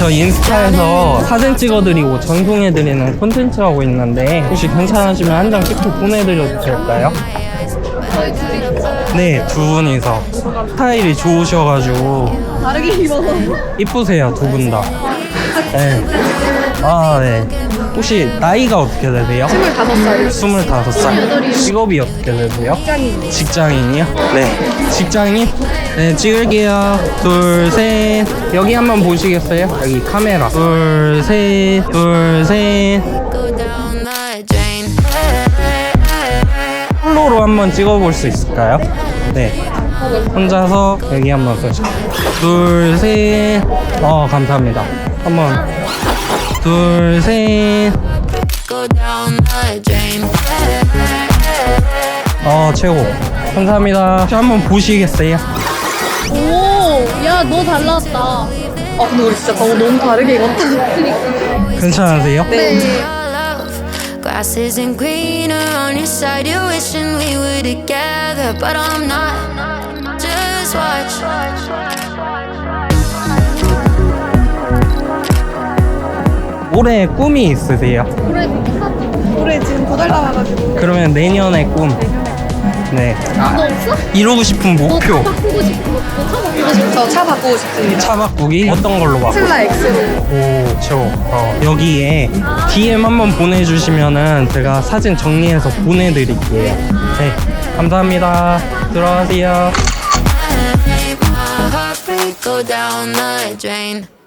저 인스타에서 사진 찍어드리고 전송해드리는 콘텐츠 하고 있는데 혹시 괜찮으시면 한 장 찍고 보내드려도 될까요? 네, 두 분이서 스타일이 좋으셔가지고 다르게 입어서. 이쁘세요, 두 분 다. 네. 아, 네. 혹시 나이가 어떻게 되세요? 25살. 25살. 직업이 어떻게 되세요? 직장인. 직장인이요? 네. 직장인? 네, 찍을게요. 둘, 셋. 여기 한번 보시겠어요? 여기 카메라. 둘, 셋. 둘, 셋. go down the drain. 홀로로 한번 찍어볼 수 있을까요? 네. 혼자서 여기 한번 보시죠. 둘, 셋. 어, 감사합니다. 한번. 둘, 셋. Go down the drain. 어, 최고. 감사합니다. 저 한번 보시겠어요? 오, 야, 너 달랐다. 아, 근데 우리 진짜 너무, 너무 다르게 입었다. 괜찮으세요? 네. Grass isn't greener on your side. You're wishing we were together, but I'm not. Just watch. 올해 꿈이 있으세요? 올해, 올해 지금 두달 남아가지고. 그러면 내년의 꿈. 네. 없어? 이루고 싶은 목표. 너 바꾸고 싶은 거? 너차 바꾸고 싶어? 저차 바꾸고 싶습니다. 차 바꾸기 어떤 걸로 바꿔? 테슬라 X로. 오, 최고. 어, 여기에 DM 한번 보내주시면은 제가 사진 정리해서 보내드릴게요. 네, 감사합니다. 들어가세요. Go down the drain.